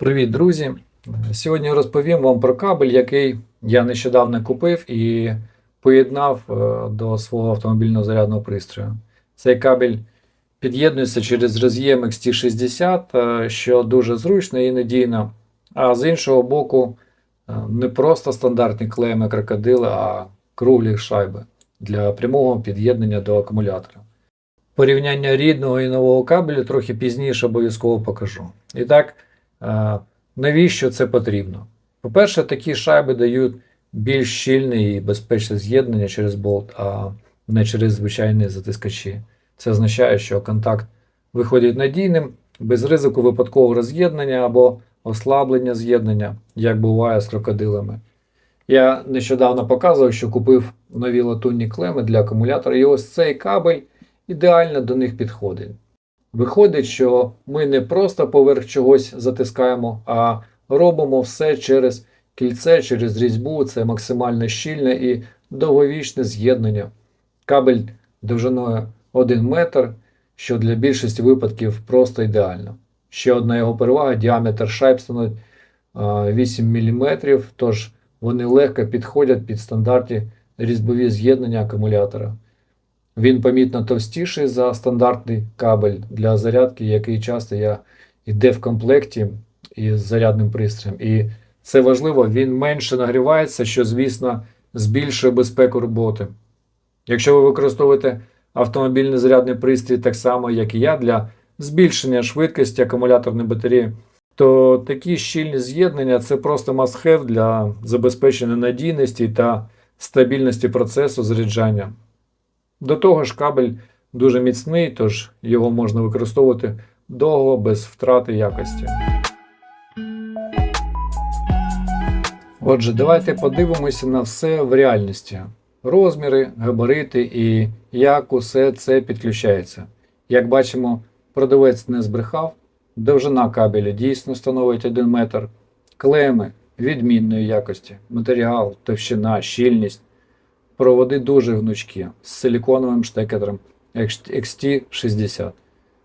Привіт, друзі! Сьогодні розповім вам про кабель, який я нещодавно купив і поєднав е, до свого автомобільного зарядного пристрою. Цей кабель під'єднується через роз'єм XT60, е, що дуже зручно і надійно. А з іншого боку, е, не просто стандартні клеми крокодили, а круглі шайби для прямого під'єднання до акумулятора. Порівняння рідного і нового кабелю трохи пізніше обов'язково покажу. І так, навіщо це потрібно? По-перше, такі шайби дають більш щільне і безпечне з'єднання через болт, а не через звичайні затискачі. Це означає, що контакт виходить надійним, без ризику випадкового роз'єднання або ослаблення з'єднання, як буває з крокодилами. Я нещодавно показував, що купив нові латунні клеми для акумулятора, і ось цей кабель ідеально до них підходить. Виходить, що ми не просто поверх чогось затискаємо, а робимо все через кільце, через різьбу, це максимально щільне і довговічне з'єднання. Кабель довжиною 1 метр, що для більшості випадків просто ідеально. Ще одна його перевага діаметр шайб становить 8 мм, тож вони легко підходять під стандартні різьбові з'єднання акумулятора. Він помітно товстіший за стандартний кабель для зарядки, який часто я йде в комплекті із зарядним пристроєм. І це важливо, він менше нагрівається, що, звісно, збільшує безпеку роботи. Якщо ви використовуєте автомобільний зарядний пристрій так само, як і я, для збільшення швидкості акумуляторної батареї, то такі щільні з'єднання це просто must-have для забезпечення надійності та стабільності процесу заряджання. До того ж, кабель дуже міцний, тож його можна використовувати довго без втрати якості. Отже, давайте подивимося на все в реальності. Розміри, габарити і як усе це підключається. Як бачимо, продавець не збрехав, довжина кабеля дійсно становить 1 метр, клеми відмінної якості, матеріал, товщина, щільність. Проводи дуже гнучкі з силіконовим штекером XT60.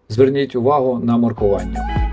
Зверніть увагу на маркування.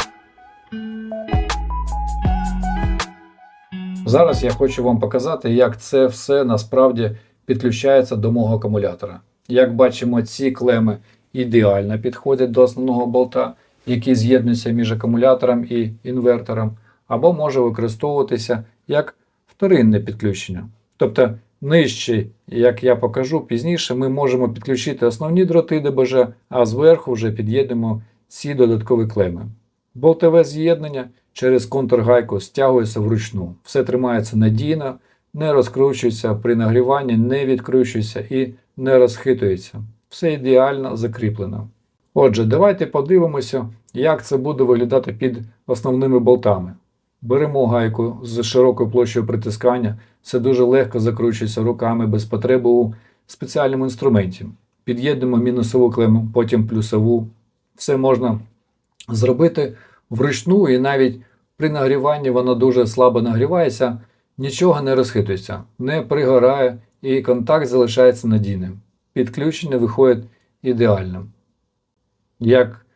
Зараз я хочу вам показати, як це все насправді підключається до мого акумулятора. Як бачимо, ці клеми ідеально підходять до основного болта, який з'єднується між акумулятором і інвертором, або може використовуватися як вторинне підключення. Тобто Нижче, як я покажу пізніше, ми можемо підключити основні дроти ДБЖ, а зверху вже під'єднемо ці додаткові клеми. Болтове з'єднання через контргайку стягується вручну. Все тримається надійно, не розкручується при нагріванні, не відкручується і не розхитується. Все ідеально закріплено. Отже, давайте подивимося, як це буде виглядати під основними болтами. Беремо гайку з широкою площею притискання, це дуже легко закручується руками без потреби у спеціальному інструменті. Під'єднуємо мінусову клему, потім плюсову. Все можна зробити вручну, і навіть при нагріванні воно дуже слабо нагрівається, нічого не розхитується, не пригорає і контакт залишається надійним. Підключення виходить ідеальним. Як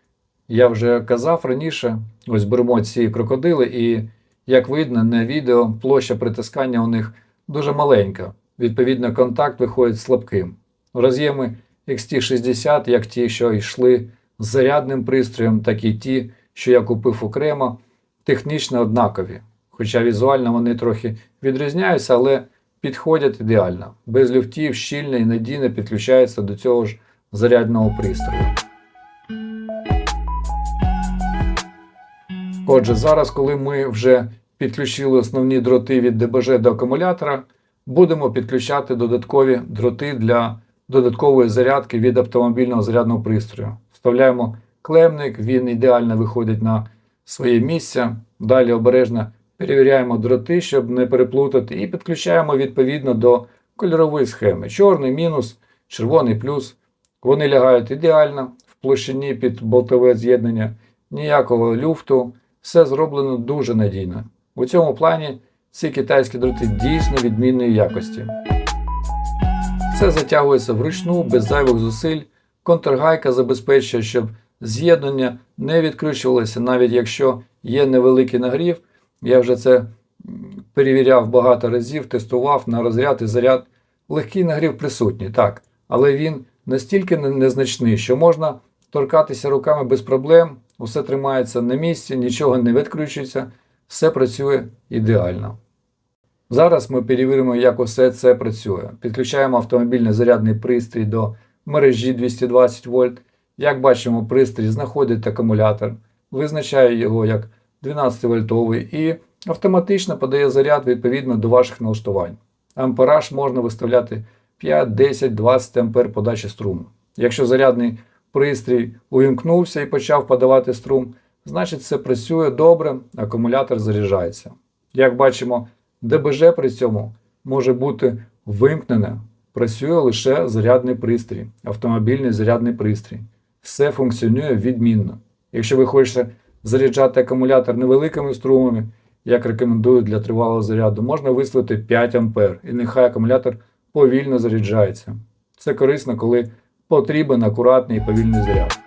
я вже казав раніше, ось беремо ці крокодили і як видно на відео, площа притискання у них дуже маленька, відповідно, контакт виходить слабким. Роз'єми XT60, як ті, що йшли з зарядним пристроєм, так і ті, що я купив окремо, технічно однакові. Хоча візуально вони трохи відрізняються, але підходять ідеально. Без люфтів щільно і надійно підключаються до цього ж зарядного пристрою. Отже, зараз, коли ми вже підключили основні дроти від ДБЖ до акумулятора, будемо підключати додаткові дроти для додаткової зарядки від автомобільного зарядного пристрою. Вставляємо клемник, він ідеально виходить на своє місце. Далі обережно перевіряємо дроти, щоб не переплутати, і підключаємо відповідно до кольорової схеми. Чорний мінус, червоний плюс. Вони лягають ідеально в площині під болтове з'єднання, ніякого люфту. Все зроблено дуже надійно. У цьому плані ці китайські дроти дійсно відмінної якості. Все затягується вручну, без зайвих зусиль. Контргайка забезпечує, щоб з'єднання не відкручувалося, навіть якщо є невеликий нагрів. Я вже це перевіряв багато разів, тестував на розряд і заряд. Легкий нагрів присутній, так, але він настільки незначний, що можна торкатися руками без проблем, усе тримається на місці, нічого не відкручується, все працює ідеально. Зараз ми перевіримо, як усе це працює. Підключаємо автомобільний зарядний пристрій до мережі 220 вольт. Як бачимо, пристрій знаходить акумулятор, визначає його як 12 вольтовий і автоматично подає заряд відповідно до ваших налаштувань. Ампераж можна виставляти 5, 10, 20 ампер подачі струму. Якщо зарядний пристрій увімкнувся і почав подавати струм, значить все працює добре, акумулятор заряджається. Як бачимо, ДБЖ при цьому може бути вимкнене, працює лише зарядний пристрій, автомобільний зарядний пристрій. Все функціонує відмінно. Якщо ви хочете заряджати акумулятор невеликими струмами, як рекомендують для тривалого заряду, можна виставити 5 А, і нехай акумулятор повільно заряджається. Це корисно, коли потрібен акуратний і повільний заряд.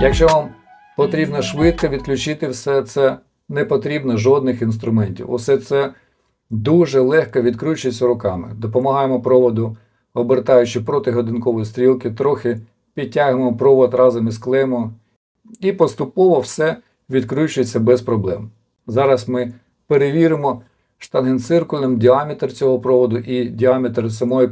Якщо вам потрібно швидко відключити все це, не потрібно жодних інструментів. Усе це дуже легко відкручується руками. Допомагаємо проводу, обертаючи протигодинкові стрілки, трохи підтягуємо провод разом із клемом, і поступово все відкручується без проблем. Зараз ми перевіримо штангенциркулем діаметр цього проводу і діаметр самої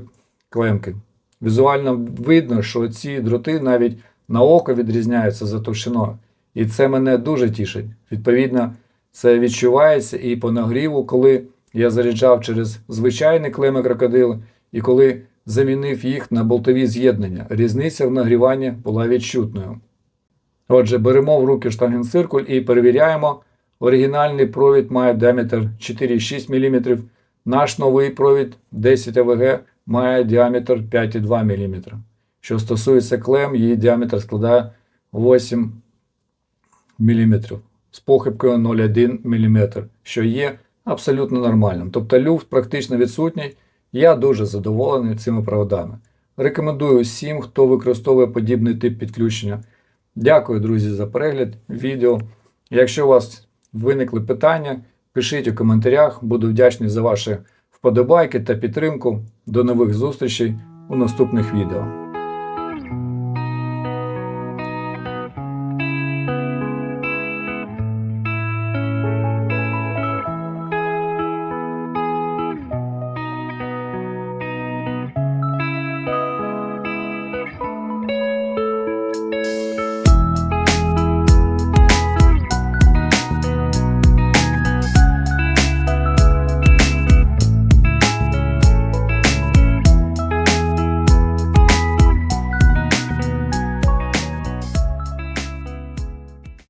клемки. Візуально видно, що ці дроти навіть на око відрізняються за товщиною. І це мене дуже тішить. Відповідно, це відчувається і по нагріву, коли я заряджав через звичайні клеми крокодили, і коли замінив їх на болтові з'єднання. Різниця в нагріванні була відчутною. Отже, беремо в руки штангенциркуль і перевіряємо. Оригінальний провід має діаметр 4,6 мм. Наш новий провід 10 АВГ має діаметр 5,2 мм. Що стосується клем, її діаметр складає 8 мм з похибкою 0,1 мм, що є абсолютно нормальним. Тобто люфт практично відсутній. Я дуже задоволений цими проводами. Рекомендую всім, хто використовує подібний тип підключення. Дякую, друзі, за перегляд відео. Якщо у вас виникли питання, пишіть у коментарях. Буду вдячний за ваші вподобайки та підтримку. До нових зустрічей у наступних відео.